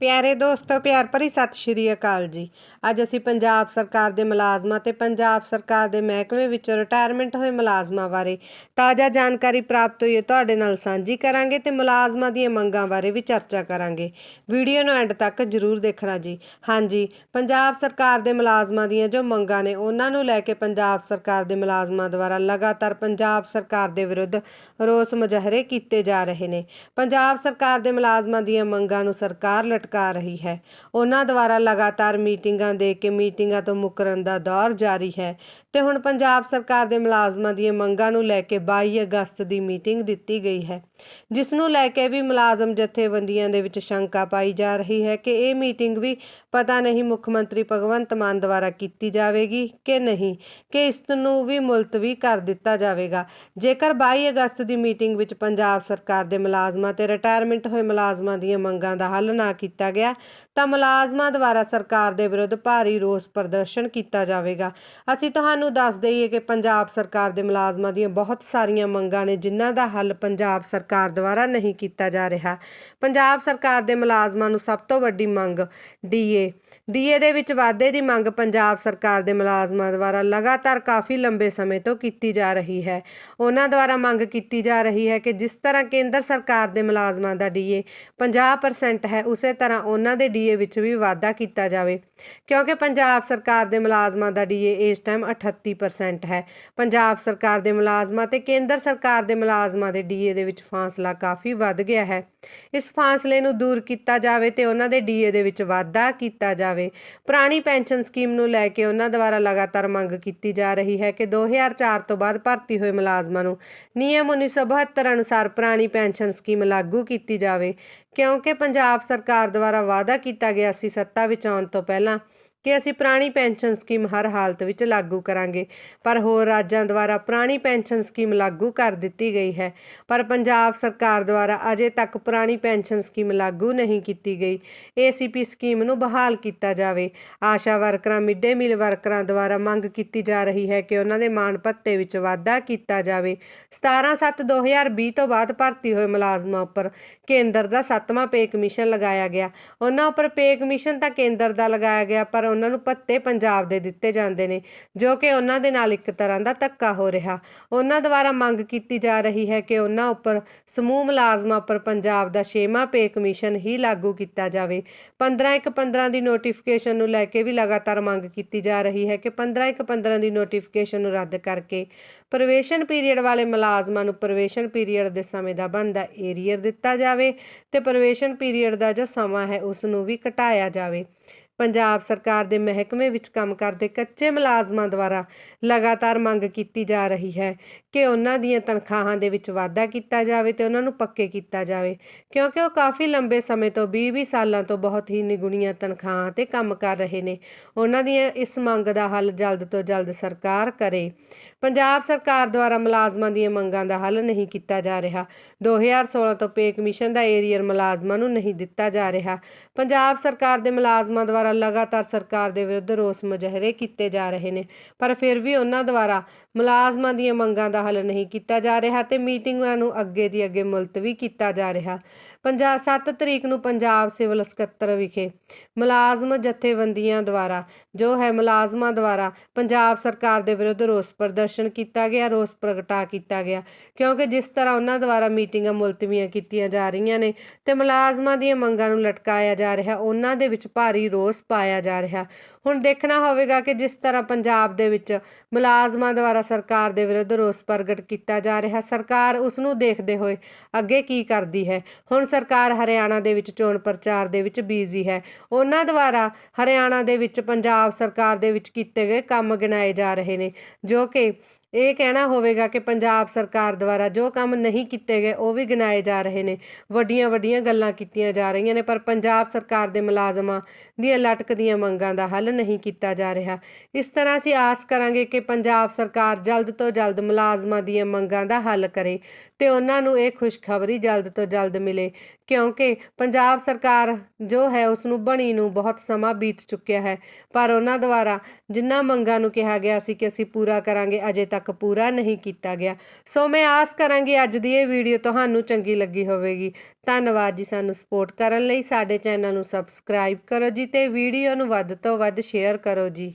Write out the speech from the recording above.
ਪਿਆਰੇ ਦੋਸਤੋ, ਪਿਆਰ ਭਰੀ ਸਤਿ ਸ਼੍ਰੀ ਅਕਾਲ ਜੀ। ਅੱਜ ਅਸੀਂ ਪੰਜਾਬ ਸਰਕਾਰ ਦੇ ਮੁਲਾਜ਼ਮਾਂ ਤੇ ਪੰਜਾਬ ਸਰਕਾਰ ਦੇ ਮਹਿਕਮੇ ਵਿੱਚੋਂ ਰਿਟਾਇਰਮੈਂਟ ਹੋਏ ਮੁਲਾਜ਼ਮਾਂ ਬਾਰੇ ਤਾਜ਼ਾ ਜਾਣਕਾਰੀ ਪ੍ਰਾਪਤ ਹੋਈ ਹੈ। ਤੁਹਾਡੇ ਨਾਲ ਸਾਂਝੀ ਕਰਾਂਗੇ ਤੇ ਮੁਲਾਜ਼ਮਾਂ ਦੀਆਂ ਮੰਗਾਂ ਬਾਰੇ ਵੀ ਚਰਚਾ ਕਰਾਂਗੇ। ਵੀਡੀਓ ਨੂੰ ਐਂਡ ਤੱਕ ਜ਼ਰੂਰ ਦੇਖਣਾ ਜੀ। ਹਾਂਜੀ, ਪੰਜਾਬ ਸਰਕਾਰ ਦੇ ਮੁਲਾਜ਼ਮਾਂ ਦੀਆਂ ਜੋ ਮੰਗਾਂ ਨੇ, ਉਹਨਾਂ ਨੂੰ ਲੈ ਕੇ ਪੰਜਾਬ ਸਰਕਾਰ ਦੇ ਮੁਲਾਜ਼ਮਾਂ ਦੁਆਰਾ ਲਗਾਤਾਰ ਪੰਜਾਬ ਸਰਕਾਰ ਦੇ ਵਿਰੁੱਧ ਰੋਸ ਮੁਜ਼ਾਹਰੇ ਕੀਤੇ ਜਾ ਰਹੇ ਨੇ। ਪੰਜਾਬ ਸਰਕਾਰ ਦੇ ਮੁਲਾਜ਼ਮਾਂ ਦੀਆਂ ਮੰਗਾਂ ਨੂੰ ਸਰਕਾਰ ਲਟ ਲਟਕਾ ਰਹੀ ਹੈ। ਉਹਨਾਂ ਦੁਆਰਾ ਲਗਾਤਾਰ ਮੀਟਿੰਗਾਂ ਦੇ ਕੇ ਮੀਟਿੰਗਾਂ ਤੋਂ ਮੁਕਰਨ ਦਾ ਦੌਰ ਜਾਰੀ ਹੈ ਤੇ ਹੁਣ ਪੰਜਾਬ ਸਰਕਾਰ ਦੇ ਮੁਲਾਜ਼ਮਾਂ ਦੀਆਂ ਮੰਗਾਂ ਨੂੰ ਲੈ ਕੇ 22 ਅਗਸਤ ਦੀ ਮੀਟਿੰਗ ਦਿੱਤੀ ਗਈ ਹੈ। ਜਿਸ ਨੂੰ ਲੈ ਕੇ ਵੀ ਮੁਲਾਜ਼ਮ ਜਥੇਬੰਦੀਆਂ ਦੇ ਵਿੱਚ ਸ਼ੰਕਾ ਪਾਈ ਜਾ ਰਹੀ ਹੈ ਕਿ ਇਹ ਮੀਟਿੰਗ ਵੀ ਪਤਾ ਨਹੀਂ ਮੁੱਖ ਮੰਤਰੀ ਭਗਵੰਤ ਮਾਨ ਦੁਆਰਾ ਕੀਤੀ ਜਾਵੇਗੀ ਕਿ ਨਹੀਂ, ਕਿ ਇਸ ਨੂੰ ਵੀ ਮੁਲਤਵੀ ਕਰ ਦਿੱਤਾ ਜਾਵੇਗਾ। ਜੇਕਰ 22 ਅਗਸਤ ਦੀ ਮੀਟਿੰਗ ਵਿੱਚ ਪੰਜਾਬ ਸਰਕਾਰ ਦੇ ਮੁਲਾਜ਼ਮਾਂ ਤੇ ਰਿਟਾਇਰਮੈਂਟ ਹੋਏ ਮੁਲਾਜ਼ਮਾਂ ਦੀਆਂ ਮੰਗਾਂ ਦਾ ਹੱਲ ਨਾ ਕੀਤਾ ਗਿਆ, ਤਾਂ ਮੁਲਾਜ਼ਮਾਂ ਦੁਆਰਾ ਸਰਕਾਰ ਦੇ ਵਿਰੁੱਧ ਭਾਰੀ ਰੋਸ ਪ੍ਰਦਰਸ਼ਨ ਕੀਤਾ ਜਾਵੇਗਾ। ਅਸੀਂ ਤੁਹਾਨੂੰ ਦੱਸ ਦਈਏ ਕਿ ਪੰਜਾਬ ਸਰਕਾਰ ਦੇ ਮੁਲਾਜ਼ਮਾਂ ਦੀਆਂ ਬਹੁਤ ਸਾਰੀਆਂ ਮੰਗਾਂ ਨੇ ਜਿਨ੍ਹਾਂ ਦਾ ਹੱਲ ਪੰਜਾਬ ਸਰਕਾਰ ਦੁਆਰਾ ਨਹੀਂ ਕੀਤਾ ਜਾ ਰਿਹਾ। ਪੰਜਾਬ ਸਰਕਾਰ ਦੇ ਮੁਲਾਜ਼ਮਾਂ ਨੂੰ ਸਭ ਤੋਂ ਵੱਡੀ ਮੰਗ ਡੀਏ ਡੀਏ ਦੇ ਵਿੱਚ ਵਾਧੇ ਦੀ ਮੰਗ ਪੰਜਾਬ ਸਰਕਾਰ ਦੇ ਮੁਲਾਜ਼ਮਾਂ ਦੁਆਰਾ ਲਗਾਤਾਰ ਕਾਫੀ ਲੰਬੇ ਸਮੇਂ ਤੋਂ ਕੀਤੀ ਜਾ ਰਹੀ ਹੈ। ਉਹਨਾਂ ਦੁਆਰਾ ਮੰਗ ਕੀਤੀ ਜਾ ਰਹੀ ਹੈ ਕਿ ਜਿਸ ਤਰ੍ਹਾਂ ਕੇਂਦਰ ਸਰਕਾਰ ਦੇ ਮੁਲਾਜ਼ਮਾਂ ਦਾ ਡੀਏ 50% ਹੈ, ਉਸੇ ਤਰ੍ਹਾਂ ਉਹਨਾਂ ਦੇ ਡੀਏ ਵਿੱਚ ਵੀ ਵਾਧਾ ਕੀਤਾ ਜਾਵੇ। ਕਿਉਂਕਿ ਪੰਜਾਬ ਸਰਕਾਰ ਦੇ ਮੁਲਾਜ਼ਮਾਂ ਦਾ ਡੀਏ ਇਸ ਟਾਈਮ 38% ਹੈ। ਪੰਜਾਬ ਸਰਕਾਰ ਦੇ ਮੁਲਾਜ਼ਮਾਂ ਤੇ ਕੇਂਦਰ ਸਰਕਾਰ ਦੇ ਮੁਲਾਜ਼ਮਾਂ ਦੇ ਡੀਏ ਦੇ ਵਿੱਚ ਫਾਸਲਾ ਕਾਫੀ ਵੱਧ ਗਿਆ ਹੈ। ਇਸ ਫਾਸਲੇ ਨੂੰ ਦੂਰ ਕੀਤਾ ਜਾਵੇ ਤੇ ਉਹਨਾਂ ਦੇ ਡੀਏ ਦੇ ਵਿੱਚ ਵਾਧਾ ਕੀਤਾ ਜਾਵੇ। ਪੁਰਾਣੀ ਪੈਨਸ਼ਨ ਸਕੀਮ ਨੂੰ ਲੈ ਕੇ ਉਹਨਾਂ ਦੁਆਰਾ ਲਗਾਤਾਰ ਮੰਗ ਕੀਤੀ ਜਾ ਰਹੀ ਹੈ ਕਿ 2004 ਤੋਂ ਬਾਅਦ ਭਰਤੀ ਹੋਏ ਮੁਲਾਜ਼ਮਾਂ ਨੂੰ ਨਿਯਮ 1972 ਅਨੁਸਾਰ ਪੁਰਾਣੀ ਪੈਨਸ਼ਨ ਸਕੀਮ ਲਾਗੂ ਕੀਤੀ ਜਾਵੇ, ਕਿਉਂਕਿ ਪੰਜਾਬ ਸਰਕਾਰ ਦੁਆਰਾ ਵਾਅਦਾ ਕੀਤਾ ਗਿਆ ਸੀ ਸੱਤਾ ਵਿੱਚ ਆਉਣ ਤੋਂ ਪਹਿਲਾਂ। ਕਿ ਅਸੀਂ ਪੁਰਾਣੀ ਪੈਨਸ਼ਨ ਸਕੀਮ ਹਰ ਹਾਲਤ ਵਿੱਚ ਲਾਗੂ ਕਰਾਂਗੇ। ਪਰ ਹੋਰ ਰਾਜਾਂ ਦੁਆਰਾ ਪੁਰਾਣੀ ਪੈਨਸ਼ਨ ਸਕੀਮ ਲਾਗੂ ਕਰ ਦਿੱਤੀ ਗਈ ਹੈ। ਪਰ ਪੰਜਾਬ ਸਰਕਾਰ ਦੁਆਰਾ ਅਜੇ ਤੱਕ ਪੁਰਾਣੀ ਪੈਨਸ਼ਨ ਸਕੀਮ ਲਾਗੂ ਨਹੀਂ ਕੀਤੀ ਗਈ। ਏਸੀਪੀ ਸਕੀਮ ਨੂੰ ਬਹਾਲ ਕੀਤਾ ਜਾਵੇ। ਆਸ਼ਾ ਵਰਕਰਾਂ, ਮਿਡ ਡੇ ਮੀਲ ਵਰਕਰਾਂ ਦੁਆਰਾ ਮੰਗ ਕੀਤੀ ਜਾ ਰਹੀ ਹੈ ਕਿ ਉਹਨਾਂ ਦੇ ਮਾਣ ਭੱਤੇ ਵਿੱਚ ਵਾਧਾ ਕੀਤਾ ਜਾਵੇ। 17/7/2020 ਤੋਂ ਬਾਅਦ ਭਰਤੀ ਹੋਏ ਮੁਲਾਜ਼ਮਾਂ ਉੱਪਰ ਕੇਂਦਰ ਦਾ ਸੱਤਵਾਂ ਪੇ ਕਮਿਸ਼ਨ ਲਗਾਇਆ ਗਿਆ। ਉਹਨਾਂ ਉੱਪਰ ਪੇ ਕਮਿਸ਼ਨ ਤਾਂ ਕੇਂਦਰ ਦਾ ਲਗਾਇਆ ਗਿਆ, ਪਰ ਉਹਨਾਂ ਨੂੰ ਪੱਤੇ ਪੰਜਾਬ ਦੇ ਦਿੱਤੇ ਜਾਂਦੇ ਨੇ, ਜੋ ਕਿ ਉਹਨਾਂ ਦੇ ਨਾਲ ਇੱਕ ਤਰ੍ਹਾਂ ਦਾ ਧੱਕਾ ਹੋ ਰਿਹਾ। ਉਹਨਾਂ ਦੁਆਰਾ ਮੰਗ ਕੀਤੀ ਜਾ ਰਹੀ ਹੈ ਕਿ ਉਹਨਾਂ ਉੱਪਰ ਸਮੂਹ ਮੁਲਾਜ਼ਮਾਂ ਉੱਪਰ ਪੰਜਾਬ ਦਾ ਛੇਵਾਂ ਪੇ ਕਮਿਸ਼ਨ ਹੀ ਲਾਗੂ ਕੀਤਾ ਜਾਵੇ। 15 ਇੱਕ 15 ਦੀ ਨੋਟੀਫਿਕੇਸ਼ਨ ਨੂੰ ਲੈ ਕੇ ਵੀ ਲਗਾਤਾਰ ਮੰਗ ਕੀਤੀ ਜਾ ਰਹੀ ਹੈ ਕਿ 15 ਇੱਕ 15 ਦੀ ਨੋਟੀਫਿਕੇਸ਼ਨ ਨੂੰ ਰੱਦ ਕਰਕੇ ਪ੍ਰਵੇਸ਼ਨ ਪੀਰੀਅਡ ਵਾਲੇ ਮੁਲਾਜ਼ਮਾਂ ਨੂੰ ਪ੍ਰਵੇਸ਼ਨ ਪੀਰੀਅਡ ਦੇ ਸਮੇਂ ਦਾ ਬਣਦਾ ਏਰੀਅਰ ਦਿੱਤਾ ਜਾਵੇ ਤੇ ਪ੍ਰਵੇਸ਼ਨ ਪੀਰੀਅਡ ਦਾ ਜੋ ਸਮਾਂ ਹੈ ਉਸ ਨੂੰ ਵੀ ਘਟਾਇਆ ਜਾਵੇ। ਪੰਜਾਬ ਸਰਕਾਰ ਦੇ ਮਹਿਕਮੇ ਵਿੱਚ ਕੰਮ ਕਰਦੇ ਕੱਚੇ ਮੁਲਾਜ਼ਮਾਂ ਦੁਆਰਾ ਲਗਾਤਾਰ ਮੰਗ ਕੀਤੀ ਜਾ ਰਹੀ ਹੈ ਕਿ ਉਹਨਾਂ ਦੀਆਂ ਤਨਖਾਹਾਂ ਦੇ ਵਿੱਚ ਵਾਧਾ ਕੀਤਾ ਜਾਵੇ ਤੇ ਉਹਨਾਂ ਨੂੰ ਪੱਕੇ ਕੀਤਾ ਜਾਵੇ, ਕਿਉਂਕਿ ਉਹ ਕਾਫੀ ਲੰਬੇ ਸਮੇਂ ਤੋਂ 20-20 ਸਾਲਾਂ ਤੋਂ ਬਹੁਤ ਹੀ ਨਿਗੁਣੀਆਂ ਤਨਖਾਹਾਂ ਤੇ ਕੰਮ ਕਰ ਰਹੇ ਨੇ। ਉਹਨਾਂ ਦੀਆਂ ਇਸ ਮੰਗ ਦਾ ਹੱਲ ਜਲਦ ਤੋਂ ਜਲਦ ਸਰਕਾਰ ਕਰੇ। ਪੰਜਾਬ ਸਰਕਾਰ ਦੁਆਰਾ ਮੁਲਾਜ਼ਮਾਂ ਦੀਆਂ ਮੰਗਾਂ ਦਾ ਹੱਲ ਨਹੀਂ ਕੀਤਾ ਜਾ ਰਿਹਾ। 2016 ਤੋਂ ਪੇ ਕਮਿਸ਼ਨ ਦਾ ਏਰੀਅਰ ਮੁਲਾਜ਼ਮਾਂ ਨੂੰ ਨਹੀਂ ਦਿੱਤਾ ਜਾ ਰਿਹਾ। ਪੰਜਾਬ ਸਰਕਾਰ ਦੇ ਮੁਲਾਜ਼ਮਾਂ ਦੁਆਰਾ ਦੁਆਰਾ ਲਗਾਤਾਰ ਸਰਕਾਰ ਦੇ ਵਿਰੁੱਧ ਰੋਸ ਮੁਜ਼ਾਹਰੇ ਕੀਤੇ ਜਾ ਰਹੇ ਨੇ। ਪਰ ਫਿਰ ਵੀ ਉਹਨਾਂ ਦੁਆਰਾ ਮੁਲਾਜ਼ਮਾਂ ਦੀਆਂ ਮੰਗਾਂ ਦਾ ਹੱਲ ਨਹੀਂ ਕੀਤਾ ਜਾ ਰਿਹਾ ਤੇ ਮੀਟਿੰਗਾਂ ਨੂੰ ਅੱਗੇ ਦੀ ਅੱਗੇ ਮੁਲਤਵੀ ਕੀਤਾ ਜਾ ਰਿਹਾ। ਪੰਜਾਬ 7 ਤਰੀਕ ਨੂੰ ਪੰਜਾਬ ਸਿਵਲ ਸਕੱਤਰ ਵਿਖੇ ਮੁਲਾਜ਼ਮ ਜਥੇਬੰਦੀਆਂ ਦੁਆਰਾ, ਜੋ ਹੈ ਮੁਲਾਜ਼ਮਾਂ ਦੁਆਰਾ ਪੰਜਾਬ ਸਰਕਾਰ ਦੇ ਵਿਰੁੱਧ ਰੋਸ ਪ੍ਰਦਰਸ਼ਨ ਕੀਤਾ ਗਿਆ, ਰੋਸ ਪ੍ਰਗਟਾ ਕੀਤਾ ਗਿਆ। ਕਿਉਂਕਿ ਜਿਸ ਤਰ੍ਹਾਂ ਉਹਨਾਂ ਦੁਆਰਾ ਮੀਟਿੰਗਾਂ ਮੁਲਤਵੀਆਂ ਕੀਤੀਆਂ ਜਾ ਰਹੀਆਂ ਨੇ ਤੇ ਮੁਲਾਜ਼ਮਾਂ ਦੀਆਂ ਮੰਗਾਂ ਨੂੰ ਲਟਕਾਇਆ ਜਾ ਰਿਹਾ, ਉਹਨਾਂ ਦੇ ਵਿੱਚ ਭਾਰੀ ਰੋਸ ਪਾਇਆ ਜਾ ਰਿਹਾ। ਹੁਣ ਦੇਖਣਾ ਹੋਵੇਗਾ ਕਿ ਜਿਸ ਤਰ੍ਹਾਂ ਪੰਜਾਬ ਦੇ ਵਿੱਚ ਮੁਲਾਜ਼ਮਾਂ ਦੁਆਰਾ ਸਰਕਾਰ ਦੇ ਵਿਰੁੱਧ ਰੋਸ ਪ੍ਰਗਟ ਕੀਤਾ ਜਾ ਰਿਹਾ, ਸਰਕਾਰ ਉਸ ਨੂੰ ਦੇਖਦੇ ਹੋਏ ਅੱਗੇ ਕੀ ਕਰਦੀ ਹੈ? ਹੁਣ ਸਰਕਾਰ ਹਰਿਆਣਾ ਦੇ ਵਿੱਚ ਚੋਣ ਪ੍ਰਚਾਰ ਦੇ ਵਿੱਚ ਬੀਜ਼ੀ ਹੈ। ਉਹਨਾਂ ਦੁਆਰਾ ਹਰਿਆਣਾ ਦੇ ਵਿੱਚ ਪੰਜਾਬ ਸਰਕਾਰ ਦੇ ਵਿੱਚ ਕੀਤੇ ਗਏ ਕੰਮ ਗਿਣਾਏ ਜਾ ਰਹੇ ਨੇ, ਜੋ ਕਿ ਇਹ ਕਹਿਣਾ ਹੋਵੇਗਾ ਕਿ ਪੰਜਾਬ ਸਰਕਾਰ ਦੁਆਰਾ ਜੋ ਕੰਮ ਨਹੀਂ ਕੀਤੇ ਗਏ, ਉਹ ਵੀ ਗਿਣਾਏ ਜਾ ਰਹੇ ਨੇ। ਵੱਡੀਆਂ ਵੱਡੀਆਂ ਗੱਲਾਂ ਕੀਤੀਆਂ ਜਾ ਰਹੀਆਂ ਨੇ, ਪਰ ਪੰਜਾਬ ਸਰਕਾਰ ਦੇ ਮੁਲਾਜ਼ਮਾਂ ਦੀਆਂ ਲਟਕਦੀਆਂ ਮੰਗਾਂ ਦਾ ਹੱਲ ਨਹੀਂ ਕੀਤਾ ਜਾ ਰਿਹਾ। ਇਸ ਤਰ੍ਹਾਂ ਅਸੀਂ ਆਸ ਕਰਾਂਗੇ ਕਿ ਪੰਜਾਬ ਸਰਕਾਰ ਜਲਦ ਤੋਂ ਜਲਦ ਮੁਲਾਜ਼ਮਾਂ ਦੀਆਂ ਮੰਗਾਂ ਦਾ ਹੱਲ ਕਰੇ। ਤੇ ਉਹਨਾਂ ਨੂੰ ਇਹ ਖੁਸ਼ਖਬਰੀ ਜਲਦ ਤੋਂ ਜਲਦ ਮਿਲੇ, ਕਿਉਂਕਿ ਪੰਜਾਬ ਸਰਕਾਰ ਜੋ ਹੈ ਉਸ ਨੂੰ ਬਣੀ ਨੂੰ ਬਹੁਤ ਸਮਾਂ ਬੀਤ ਚੁੱਕਿਆ ਹੈ। ਪਰ ਉਹਨਾਂ ਦੁਆਰਾ ਜਿੰਨਾ ਮੰਗਾਂ ਨੂੰ ਕਿਹਾ ਗਿਆ ਸੀ ਕਿ ਅਸੀਂ ਪੂਰਾ ਕਰਾਂਗੇ, ਅਜੇ ਤੱਕ ਪੂਰਾ ਨਹੀਂ ਕੀਤਾ ਗਿਆ। ਸੋ ਮੈਂ ਆਸ ਕਰਾਂਗੀ ਅੱਜ ਦੀ ਇਹ ਵੀਡੀਓ ਤੁਹਾਨੂੰ ਚੰਗੀ ਲੱਗੀ ਹੋਵੇਗੀ। ਧੰਨਵਾਦ ਜੀ ਸਾਨੂੰ ਸਪੋਰਟ ਕਰਨ ਲਈ। ਸਾਡੇ ਚੈਨਲ ਨੂੰ ਸਬਸਕ੍ਰਾਈਬ ਕਰੋ ਜੀ ਤੇ ਵੀਡੀਓ ਨੂੰ ਵੱਧ ਤੋਂ ਵੱਧ ਸ਼ੇਅਰ ਕਰੋ ਜੀ।